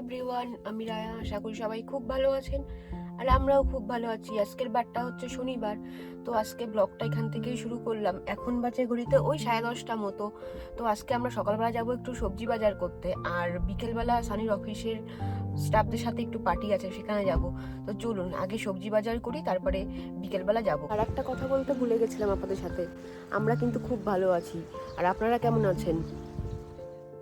Everyone আমি রায়া, আশা করি সবাই খুব ভালো আছেন। আর আমরাও খুব ভালো আছি। আজকের বারটা হচ্ছে শনিবার, তো আজকে ব্লগটা এখান থেকেই শুরু করলাম। এখন বাজে ঘড়িতে ওই সাড়ে দশটা মতো। তো আজকে আমরা সকালবেলা যাব একটু সবজি বাজার করতে। আর বিকেলবেলা সানির অফিসের স্টাফদের সাথে একটু পার্টি আছে, সেখানে যাব। তো চলুন, আগে সবজি বাজার করি, তারপরে বিকেলবেলা যাব। আর একটা কথা বলতে ভুলে গেছিলাম আপনাদের সাথে। আমরা কিন্তু খুব ভালো আছি। আর আপনারা কেমন আছেন?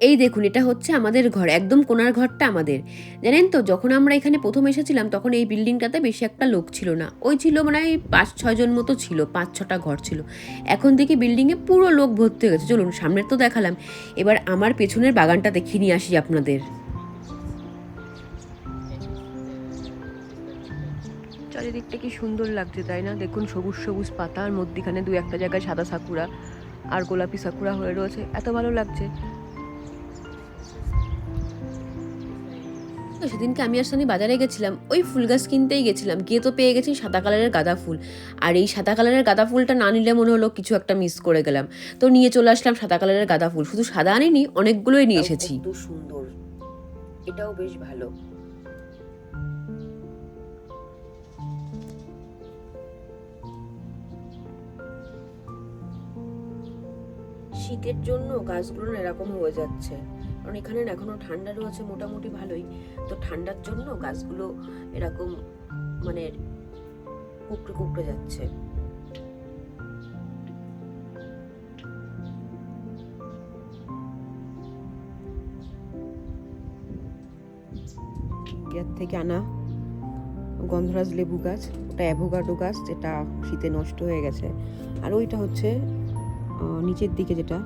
এই দেখুন, এটা হচ্ছে আমাদের ঘর, একদম কোনার ঘরটা আমাদের। জানেন তো, যখন আমরা এখানে প্রথম এসেছিলাম, তখন এই বিল্ডিংটাতে বেশি একটা লোক ছিল না। ওই ছিল মানে পাঁচ ছয়জন মতো ছিল, পাঁচ, ছটা ঘর ছিল। এখন দেখি বিল্ডিংয়ে পুরো লোক ভর্তি হয়ে গেছে। চলুন, সামনের তো দেখালাম। এবার আমার পেছনের বাগানটা দেখিয়ে নিয়ে আসি আপনাদের। চারিদিকটা কি সুন্দর লাগছে, তাই না? দেখুন, সবুজ সবুজ পাতা আর মধ্যিখানে দু একটা জায়গায় সাদা সাকুরা আর গোলাপি সাকুরা হয়ে রয়েছে। এত ভালো লাগছে। তো সেদিনকে আমি আর সানি বাজারে গেছিলাম। ওই ফুল গাছ কিনতেই গেছিলাম। গিয়ে তো পেয়ে গেছি সাদা কালারের গাঁদা ফুল। আর এই সাদা কালারের গাঁদা ফুলটা না নিলে মনে হলো কিছু একটা মিস করে গেলাম। তো নিয়ে চলে আসলাম সাদা কালারের গাঁদা ফুল। শুধু সাদা আনিনি অনেকগুলোই নিয়ে এসেছি। সুন্দর। এটাও বেশ ভালো। শীতের জন্য গাছগুলো এরকম হয়ে যাচ্ছে। কারণ এখানে এখনও ঠান্ডা রয়েছে মোটামুটি ভালোই। তো ঠান্ডার জন্য গাছগুলো এরকম মানে কুকড়ে কুকড়ে যাচ্ছে। থেকে আনা গন্ধরাজ লেবু গাছ, ওটা অ্যাভোগাডো গাছ যেটা শীতে নষ্ট হয়ে গেছে। আর ওইটা হচ্ছে নিচের দিকে যেটা,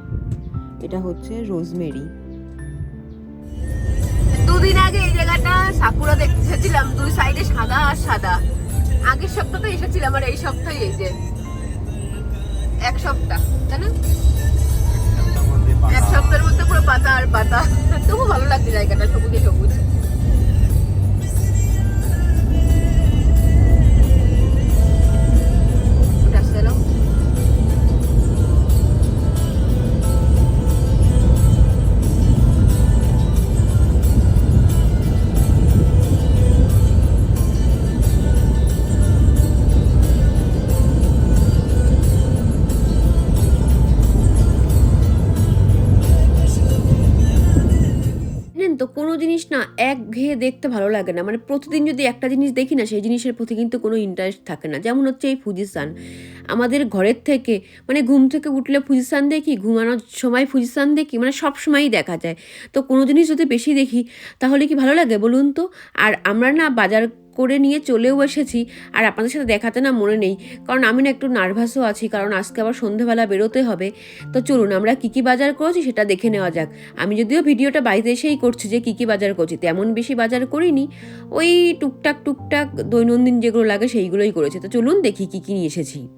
এটা হচ্ছে রোজমেরি। দুদিন আগে এই জায়গাটা সাকুরা দেখতে এসেছিলাম দুই সাইডে সাদা আর সাদা। আগের সপ্তাহে এসেছিলাম আর এই সপ্তাহে এই যে এক সপ্তাহ তাই না? এক সপ্তাহের মধ্যে পুরো পাতা আর পাতা। তবু ভালো লাগছে জায়গাটা সবুজে সবুজ। জিনিস না এক ঘেয়ে দেখতে ভালো লাগে না। মানে প্রতিদিন যদি একটা জিনিস দেখি না, সেই জিনিসের প্রতি কিন্তু কোনো ইন্টারেস্ট থাকে না। যেমন হচ্ছে এই ফুজিসান আমাদের ঘরের থেকে মানে ঘুম থেকে উঠলে ফুজিসান দেখি, ঘুমানোর সময় ফুজিসান দেখি মানে সব সময়ই দেখা যায়। তো কোনো জিনিস যদি বেশি দেখি, তাহলে কি ভালো লাগে বলুন তো? আর আমরা না বাজার করে নিয়ে চলেও এসেছি। আর আপনাদের সাথে দেখাতে না মনে নেই। কারণ আমি না একটু নার্ভাসও আছি। কারণ আজকে আবার সন্ধেবেলা বেরোতে হবে। তো চলুন, আমরা কী কী বাজার করেছি সেটা দেখে নেওয়া যাক। আমি যদিও ভিডিওটা বাড়িতে এসেই করছি যে কী কী বাজার করছি। তেমন বেশি বাজার করিনি। ওই টুকটাক টুকটাক দৈনন্দিন যেগুলো লাগে সেইগুলোই করেছি। তো চলুন দেখি কী কী নিয়ে এসেছি।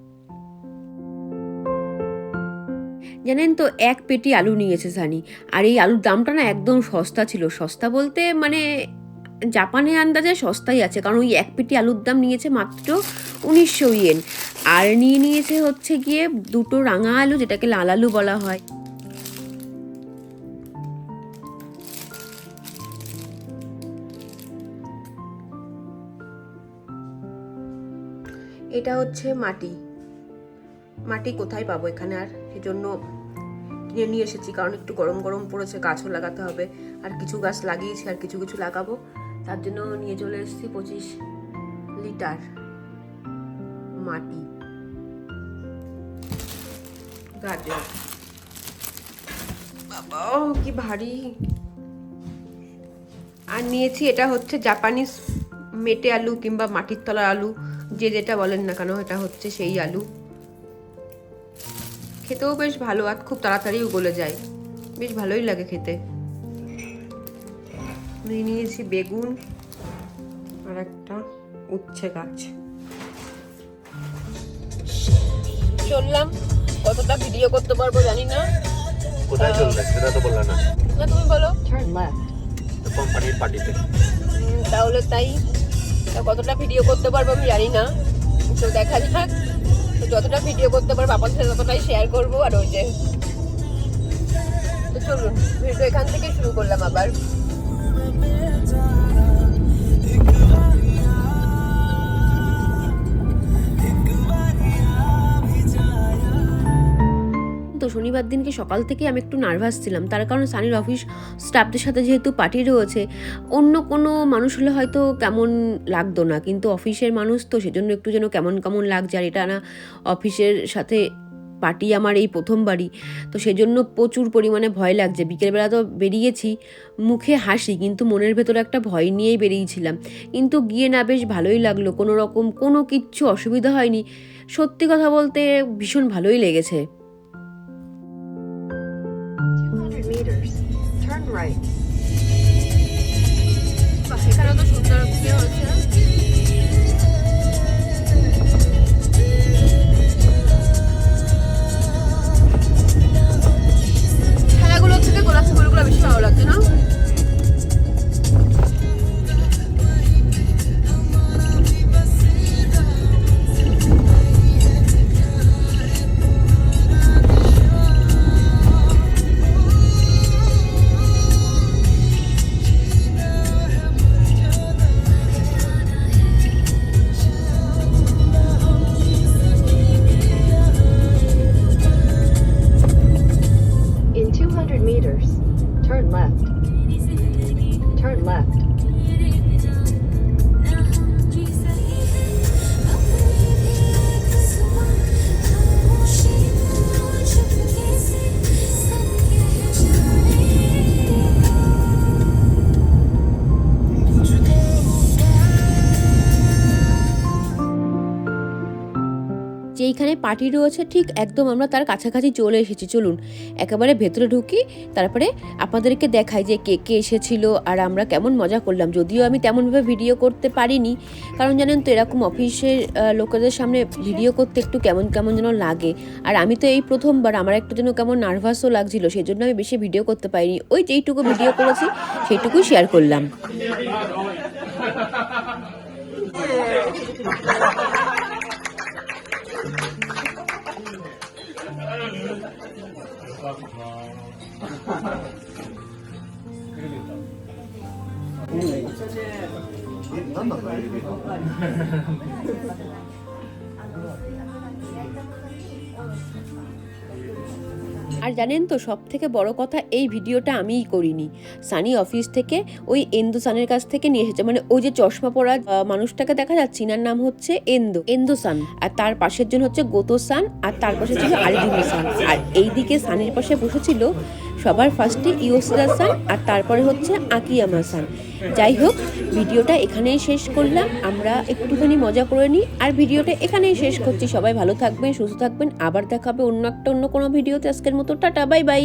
জানেন তো, এক পেটি আলু নিয়েছে সানি আর এই আলুর দামটা না একদম সস্তা ছিল। সস্তা বলতে মানে জাপানে আন্দাজে সস্তাই আছে, কারণ ওই এক পেটি আলুর দাম নিয়েছে মাত্র উনিশশো ইয়েন। আর নিয়ে নিয়েছে হচ্ছে গিয়ে দুটো রাঙা আলু, যেটাকে লাল আলু বলা হয়। এটা হচ্ছে মাটি। মাটি কোথায় পাবো এখানে? আর সেজন্য কিনে নিয়ে এসেছি, কারণ একটু গরম গরম পড়েছে, গাছও লাগাতে হবে। আর কিছু গাছ লাগিয়েছি, আর কিছু কিছু লাগাবো। তার জন্য নিয়ে চলে এসেছি পঁচিশ লিটার মাটি। গাজর। বাবা কি ভারী। আর নিয়েছি, এটা হচ্ছে জাপানিজ মেটে আলু কিংবা মাটির তলার আলু, যে যেটা বলেন না কেন, এটা হচ্ছে সেই আলু। খেতেও বেশ ভালো, আর খুব তাড়াতাড়িও গলে যায়। বেশ ভালোই লাগে খেতে। নিয়ে নিয়েছি বেগুন আর একটা উচ্ছে গাছ। চললাম। কতটা ভিডিও করতে পারব জানি না। কোথায় চলবে সেটা তো বললে না। না তুমি বলো। কোম্পানির পার্টিতে তাহলে তাই। তা কতটা ভিডিও করতে পারব আমি জানি না। তো দেখা যাক। তো যতটা ভিডিও করতে পারব আপনাদের সাথে ততটাই শেয়ার করব। আর ওই যে তো চলুন ভিডিও এখান থেকে শুরু করলাম আবার। তো শনিবার দিনকে সকাল থেকে আমি একটু নার্ভাস ছিলাম। তার কারণ সানির অফিস স্টাফদের সাথে যেহেতু পার্টি রয়েছে, অন্য কোনো মানুষ হলে হয়তো কেমন লাগতো না। কিন্তু অফিসের মানুষ তো সেজন্য একটু যেন কেমন কেমন লাগছে। আর এটা না অফিসের সাথে পার্টি আমার এই প্রথমবারই তো সেজন্য প্রচুর পরিমাণে ভয় লাগছে। বিকেলবেলা তো বেরিয়েছি মুখে হাসি কিন্তু মনের ভেতরে একটা ভয় নিয়েই বেরিয়েছিলাম। কিন্তু গিয়ে না বেশ ভালোই লাগল। কোনো রকম কোনো কিচ্ছু অসুবিধা হয়নি। সত্যি কথা বলতে ভীষণ ভালোই লেগেছে। 200 meters. Turn right. এখানে তো সুন্দর left. যেইখানে পার্টি রয়েছে, ঠিক একদম আমরা তার কাছাকাছি চলে এসেছি। চলুন, একেবারে ভেতরে ঢুকি, তারপরে আপনাদেরকে দেখাই যে কে কে এসেছিল আর আমরা কেমন মজা করলাম। যদিও আমি তেমনভাবে ভিডিও করতে পারিনি, কারণ জানেন তো এরকম অফিসের লোকেদের সামনে ভিডিও করতে একটু কেমন কেমন যেন লাগে। আর আমি তো এই প্রথমবার, আমার একটু যেন কেমন নার্ভাসও লাগছিল সেই জন্য আমি বেশি ভিডিও করতে পারিনি। ওই যেইটুকু ভিডিও করেছি, সেইটুকুই শেয়ার করলাম। えくな、なんだエレベーター আর জানেন তো সব থেকে বড় কথা, এই ভিডিওটা আমিই করিনি। সানি অফিস থেকে ওই এন্দু সানের কাছ থেকে নিয়ে এসেছে। মানে ওই যে চশমা পরা মানুষটাকে দেখা যাচ্ছে, চিনার নাম হচ্ছে এন্দু। এন্দু সান। আর তার পাশের জন্য হচ্ছে গোতো সান, আর তার পাশে ছিল আরিদিন সান। আর এইদিকে সানির পাশে বসেছিল সবার ফার্স্টে ইয়োসিদা সান আর তারপরে হচ্ছে আকিয়ামা সান যাই হোক, ভিডিওটা এখানেই শেষ করলাম। আমরা একটুখানি মজা করে নিই আর ভিডিওটা এখানেই শেষ করছি। সবাই ভালো থাকবেন, সুস্থ থাকবেন। আবার দেখাবে অন্য একটা অন্য কোনো ভিডিওতে। আজকের মতো টাটা, বাই বাই।